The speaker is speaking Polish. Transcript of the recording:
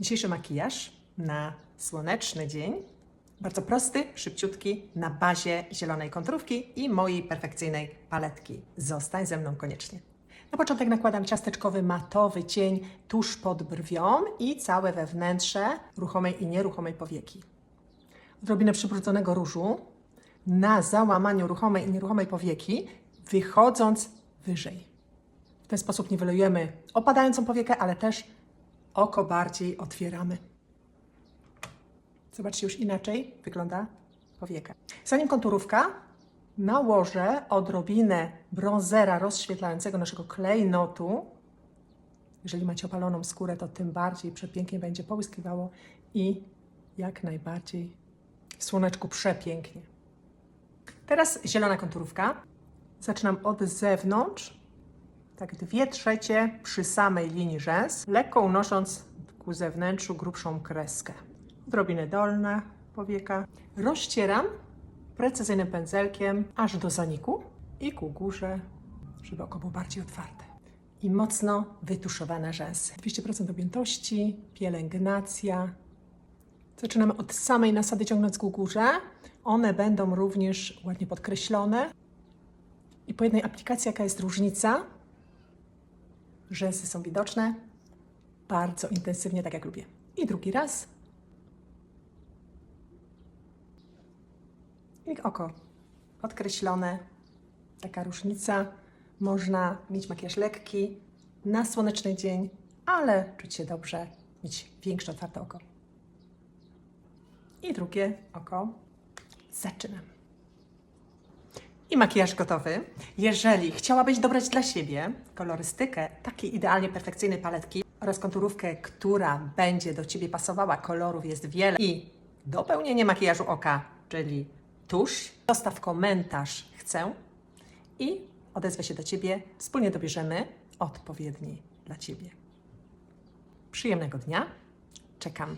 Dzisiejszy makijaż na słoneczny dzień. Bardzo prosty, szybciutki, na bazie zielonej konturówki i mojej perfekcyjnej paletki. Zostań ze mną koniecznie. Na początek nakładam ciasteczkowy, matowy cień tuż pod brwią i całe wewnętrze ruchomej i nieruchomej powieki. Odrobinę przybróconego różu na załamaniu ruchomej i nieruchomej powieki, wychodząc wyżej. W ten sposób niwelujemy opadającą powiekę, ale też oko bardziej otwieramy. Zobaczcie, już inaczej wygląda powieka. Zanim konturówka, nałożę odrobinę bronzera rozświetlającego naszego klejnotu. Jeżeli macie opaloną skórę, to tym bardziej przepięknie będzie połyskiwało i jak najbardziej w słoneczku przepięknie. Teraz zielona konturówka. Zaczynam od zewnątrz, tak dwie trzecie przy samej linii rzęs, lekko unosząc ku zewnętrzu grubszą kreskę. Odrobinę dolna powieka. Rozcieram precyzyjnym pędzelkiem aż do zaniku i ku górze, żeby oko było bardziej otwarte. I mocno wytuszowane rzęsy. 200% objętości, pielęgnacja. Zaczynamy od samej nasady ciągnąc ku górze. One będą również ładnie podkreślone. I po jednej aplikacji, jaka jest różnica? Rzęsy są widoczne bardzo intensywnie, tak jak lubię. I drugi raz. I oko podkreślone. Taka różnica. Można mieć makijaż lekki na słoneczny dzień, ale czuć się dobrze, mieć większe otwarte oko. I drugie oko. Zaczynam. I makijaż gotowy. Jeżeli chciałabyś dobrać dla siebie kolorystykę takiej idealnie perfekcyjnej paletki oraz konturówkę, która będzie do Ciebie pasowała, kolorów jest wiele i dopełnienie makijażu oka, czyli tusz, zostaw komentarz chcę i odezwę się do Ciebie. Wspólnie dobierzemy odpowiedni dla Ciebie. Przyjemnego dnia. Czekam